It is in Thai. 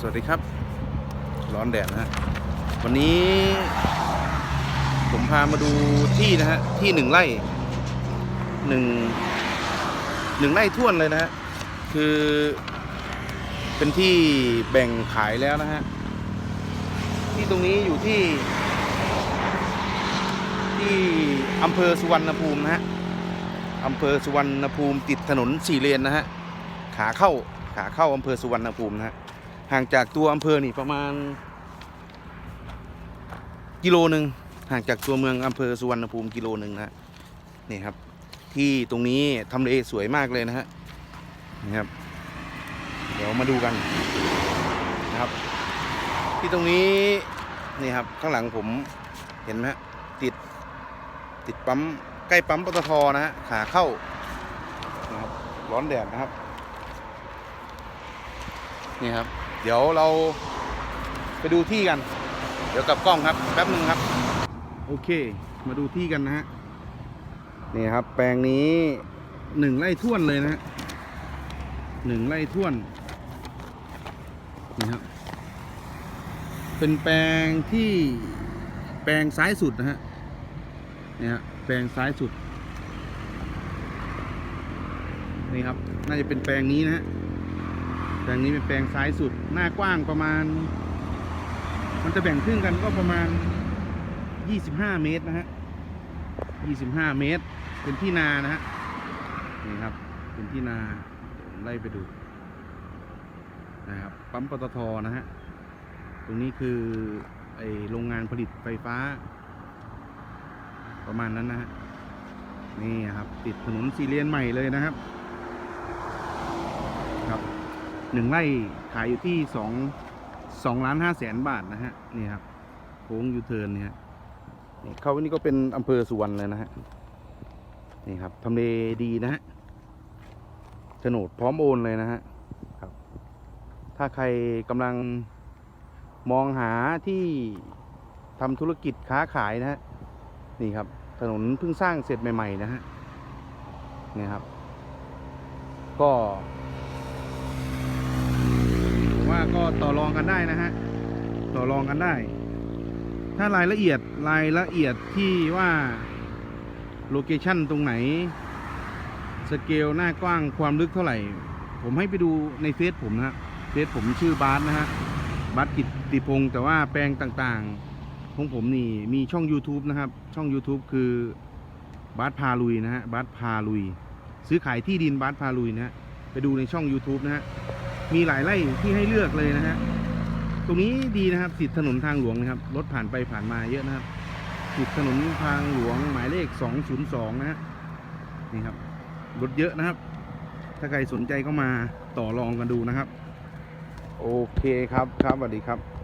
สวัสดีครับ ร้อนแดดนะฮะวันนี้ผมพามาดูที่นะฮะที่หนึ่งไร่หนึ่งหนึ่งไร่ท่วนเลยนะฮะคือเป็นที่แบ่งขายแล้วนะฮะที่ตรงนี้อยู่ที่ ที่อำเภอสุวรรณภูมินะฮะอำเภอสุวรรณภูมิติดถนนสี่เลนนะฮะขาเข้าขาเข้าอำเภอสุวรรณภูมินะฮะ ห่างจากตัวอำเภอนี่ประมาณ กิโลหนึ่งห่างจากตัวเมืองอำเภอสุวรรณภูมิกิโลหนึ่งนะนี่ครับ ที่ตรงนี้ทำเลสวยมากเลยนะฮะนี่ครับ เดี๋ยวมาดูกันนะครับ ที่ตรงนี้นี่ครับข้างหลังผมเห็นไหมฮะติดติดปั๊มใกล้ปั๊มปตทนะฮะขาเข้านะครับร้อนแดดนะครับ นี่ครับ ดี๋ยวเราไปดูที่กัน เดี๋ยวกลับกล้องครับแป๊บหนึ่งครับ โอเค มาดูที่กันนะฮะนี่ครับ แปลงนี้หนึ่งไร่ท่วนเลยนะฮะหนึ่งไร่ท่วนนี่ครับเป็นแปลงที่แปลงซ้ายสุดนะฮะนี่ฮะแปลงซ้ายสุดนี่ครับ น่าจะเป็นแปลงนี้นะฮะแป ลงนี้เป็นแปลงซ้ายสุดหน้ากว้างประมาณ มันจะแบ่งครึ่งกันก็ประมาณ 25 เมตรนะฮะ 25 เมตร เป็นที่นานะฮะ นี่ครับ เป็นที่นาผมไล่ไปดูนะครับ ปั๊มปตทนะฮะ ตรงนี้คือไอโรงงานผลิตไฟฟ้า ประมาณนั้นนะฮะ นี่ครับ ติดถนนสี่เลนใหม่เลยนะครับครับ หนึ่งไร่ขายอยู่ที่สองสองล้านห้าแสนบาทนะฮะนี่ครับโค้งยูเทิร์นเนี่ยนี่เขาวันนี้ก็เป็นอำเภอสุวรรณเลยนะฮะนี่ครับทำเลดีนะฮะโฉนดพร้อมโอนเลยนะฮะครับ ถ้าใครกำลังมองหาที่ทำธุรกิจค้าขายนะฮะนี่ครับ ถนนเพิ่งสร้างเสร็จใหม่ ๆ นะฮะนี่ครับ ก็ ว่าก็ต่อรองกันได้นะฮะ ต่อรองกันได้ ถ้ารายละเอียดรายละเอียดที่ว่าโลเคชั่นตรงไหน สเกลหน้ากว้างความลึกเท่าไหร่ ผมให้ไปดูในเฟซผมนะฮะเฟซผมชื่อบาสนะฮะบาสกิตติพงศ์แต่ว่าแปลงต่างๆ ของผมนี่มีช่อง YouTube นะครับ ช่อง YouTube คือบาสพาลุยนะฮะบาสพาลุย ซื้อขายที่ดินบาสพาลุยนะฮะไปดูในช่อง YouTube นะฮะ มีหลายไร่ที่ให้เลือกเลยนะฮะตรงนี้ดีนะครับติดถนนทางหลวงนะครับรถผ่านไปผ่านมาเยอะนะครับติดถนนทางหลวงหมายเลข 202 นะฮะนี่ครับรถเยอะนะครับ ถ้าใครสนใจก็มาต่อรองกันดูนะครับ โอเคครับครับสวัสดีครับ